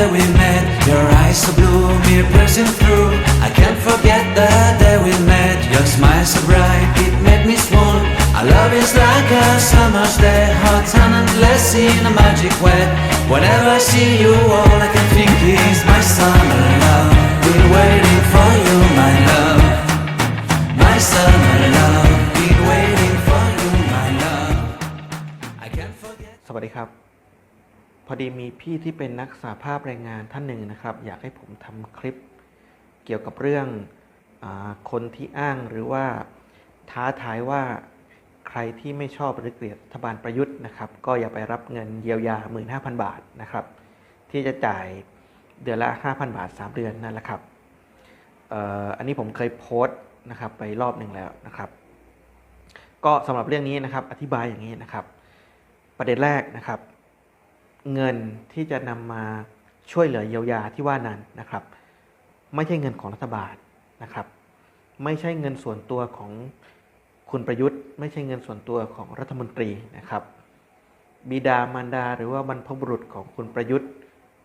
day we met. Your eyes so blue, me piercing through. I can't forget the day we met. Your smile so bright, it made me swoon. Our love is like a summer's day, hot and endless in a magic way. Whenever I see you, all I can think is my summer อดีมีพี่ที่เป็นนักสาภาพแรงงานท่านหนึ่งนะครับ อยากให้ผมทำคลิปเกี่ยวกับเรื่องอคนที่อ้างหรือว่าท้าทายว่าใครที่ไม่ชอบหรือเกลียดรัฐบาลประยุทธ์นะครับ ก็อย่าไปรับเงินเยียวยา 15,000 บาทนะครับ ที่จะจ่ายเดือนละ 5,000 บาท 3 เดือนนั่นแหละครับอออันนี้ผมเคยโพสต์นะครับไปรอบหนึ่งแล้วนะครับ ก็สำหรับเรื่องนี้นะครับอธิบายอย่างนี้นะครับ ประเด็นแรกนะครับ เงินที่จะนำมาช่วยเหลือเยียวยาที่ว่านั้นนะครับ ไม่ใช่เงินของรัฐบาลนะครับ ไม่ใช่เงินส่วนตัวของคุณประยุทธ์ ไม่ใช่เงินส่วนตัวของรัฐมนตรีนะครับบิดามารดาหรือว่าบรรพบุรุษของคุณประยุทธ์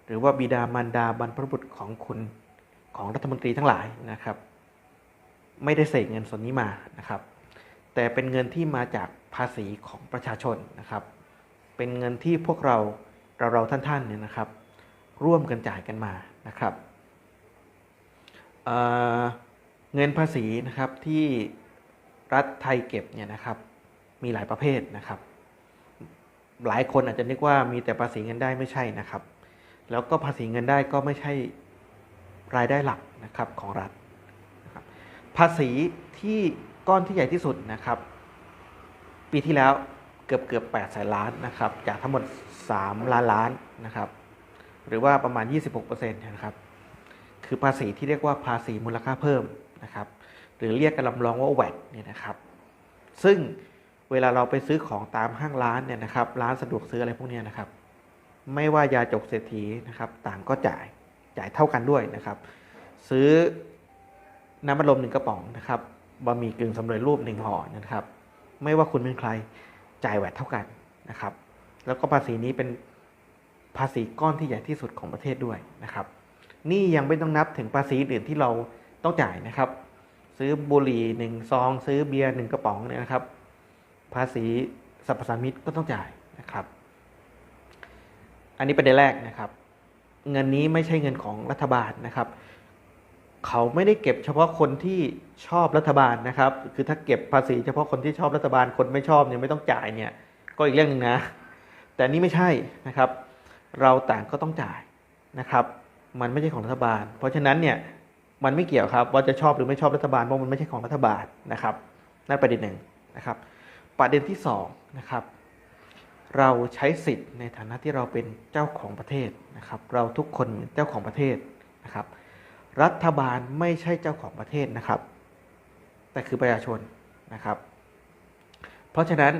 หรือว่าบิดามารดาบรรพบุรุษของคุณของรัฐมนตรีทั้งหลายนะครับ ไม่ได้เสกเงินส่วนนี้มานะครับ แต่เป็นเงินที่มาจากภาษีของประชาชนนะครับ เป็นเงินที่พวกเรา เราเราท่านๆเนี่ยนะครับ ร่วมกันจ่ายกันมานะครับเเงินภาษีนะครับที่รัฐไทยเก็บเนี่ยนะครับ มีหลายประเภทนะครับ หลายคนอาจจะนึกว่ามีแต่ภาษีเงินได้ไม่ใช่นะครับ แล้วก็ภาษีเงินได้ก็ไม่ใช่รายได้หลักนะครับของรัฐนะครับภาษีที่ก้อนที่ใหญ่ที่สุดนะครับ ปีที่แล้ว เกือบเกือบ8แสนล้านนะครับจากทั้งหมด 3 ล้านล้านนะครับหรือว่าประมาณ 26%นะครับคือภาษีที่เรียกว่าภาษีมูลค่าเพิ่มนะครับหรือเรียกกันลำลองว่าแวดเนี่ยนะครับซึ่งเวลาเราไปซื้อของตามห้างร้านเนี่ยนะครับร้านสะดวกซื้ออะไรพวกนี้นะครับไม่ว่ายาจกเศรษฐีนะครับต่างก็จ่ายจ่ายเท่ากันด้วยนะครับซื้อน้ำมันลมหนึ่งกระป๋องนะครับบะหมี่กึ่งสำเร็จรูปหนึ่งห่อนะครับ ไม่ว่าคุณเป็นใคร จ่ายแวดเท่ากันนะครับ แล้วก็ภาษีนี้เป็นภาษีก้อนที่ใหญ่ที่สุดของประเทศด้วยนะครับ นี่ยังไม่ต้องนับถึงภาษีอื่นที่เราต้องจ่ายนะครับ ซื้อบุหรี่หนึ่งซอง ซื้อเบียร์หนึ่งกระป๋องเนี่ยนะครับ ภาษีสรรพสามิตก็ต้องจ่ายนะครับ อันนี้ประเด็นแรกนะครับ เงินนี้ไม่ใช่เงินของรัฐบาลนะครับ เขาไม่ได้เก็บเฉพาะคนที่ชอบรัฐบาลนะครับ คือถ้าเก็บภาษีเฉพาะคนที่ชอบรัฐบาลคนไม่ชอบเนี่ยไม่ต้องจ่ายเนี่ยก็อีกเรื่องหนึ่งนะ แต่นี่ไม่ใช่นะครับ เราต่างก็ต้องจ่ายนะครับ มันไม่ใช่ของรัฐบาล เพราะฉะนั้นเนี่ยมันไม่เกี่ยวครับว่าจะชอบหรือไม่ชอบรัฐบาลเพราะมันไม่ใช่ของรัฐบาลนะครับนั่นประเด็นหนึ่งนะครับ ประเด็นที่สองนะครับเราใช้สิทธิ์ในฐานะที่เราเป็นเจ้าของประเทศนะครับ เราทุกคนเหมือนเจ้าของประเทศนะครับ รัฐบาลไม่ใช่เจ้าของประเทศนะครับ แต่คือประชาชนนะครับ เพราะฉะนั้น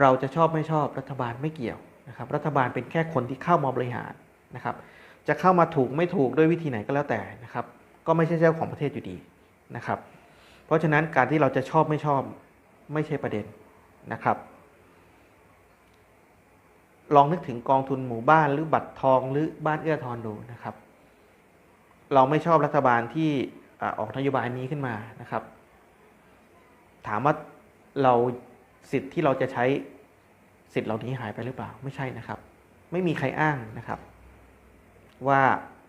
เราจะชอบไม่ชอบรัฐบาลไม่เกี่ยวนะครับ รัฐบาลเป็นแค่คนที่เข้ามาบริหารนะครับ จะเข้ามาถูกไม่ถูกด้วยวิธีไหนก็แล้วแต่นะครับ ก็ไม่ใช่เจ้าของประเทศอยู่ดีนะครับ เพราะฉะนั้นการที่เราจะชอบไม่ชอบไม่ใช่ประเด็นนะครับ ลองนึกถึงกองทุนหมู่บ้านหรือบัตรทองหรือบ้านเอื้อทอนดูนะครับ เราไม่ชอบรัฐบาลที่ออกนโยบายนี้ขึ้นมานะครับ ถามว่าเราสิทธิ์ที่เราจะใช้สิทธิ์เหล่านี้หายไปหรือเปล่าไม่ใช่นะครับ ไม่มีใครอ้างนะครับ ว่า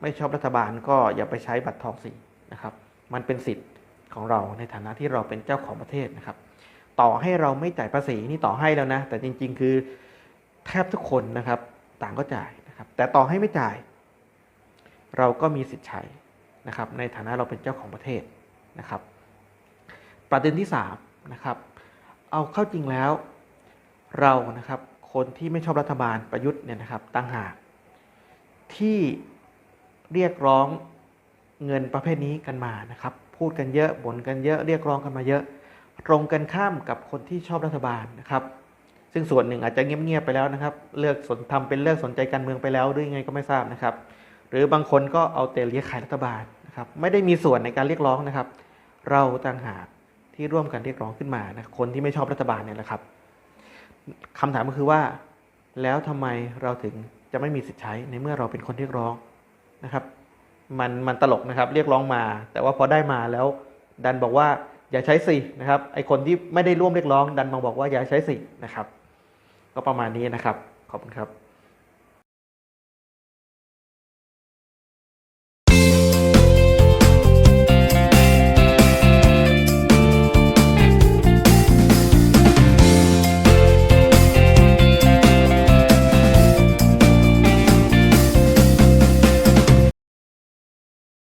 ไม่ชอบรัฐบาลก็อย่าไปใช้บัตรทองสินะครับ มันเป็นสิทธิ์ของเราในฐานะที่เราเป็นเจ้าของประเทศนะครับ ต่อให้เราไม่จ่ายภาษีนี่ต่อให้แล้วนะ แต่จริง ๆ คือแทบทุกคนนะครับต่างก็จ่ายนะครับ แต่ต่อให้ไม่จ่าย เราก็มีสิทธิ์ใช้นะครับ ในฐานะเราเป็นเจ้าของประเทศนะครับ ประเด็นที่สามนะครับ เอาเข้าจริงแล้ว เรานะครับคนที่ไม่ชอบรัฐบาลประยุทธ์เนี่ยนะครับตั้งหากที่เรียกร้องเงินประเภทนี้กันมานะครับ พูดกันเยอะบ่นกันเยอะเรียกร้องกันมาเยอะ ตรงกันข้ามกับคนที่ชอบรัฐบาลนะครับ ซึ่งส่วนหนึ่งอาจจะเงียบๆไปแล้วนะครับ เลิกสนทำเป็นเลิกสนใจการเมืองไปแล้วด้วยยังไงก็ไม่ทราบนะครับ หรือบางคนก็เอาแต่เรียกขายรัฐบาลนะครับไม่ได้มีส่วนในการเรียกร้องนะครับ เราต่างหากที่ร่วมกันเรียกร้องขึ้นมานะคนที่ไม่ชอบรัฐบาลเนี่ยแหละครับคำถามก็คือว่า แล้วทำไมเราถึงจะไม่มีสิทธิ์ใช้ในเมื่อเราเป็นคนเรียกร้องนะครับมันมันตลกนะครับเรียกร้องมา แต่ว่าพอได้มาแล้วดันบอกว่าอย่าใช้สินะครับไอคนที่ไม่ได้ร่วมเรียกร้อง ดันมาบอกว่าอย่าใช้สินะครับ ก็ประมาณนี้นะครับ ขอบคุณครับ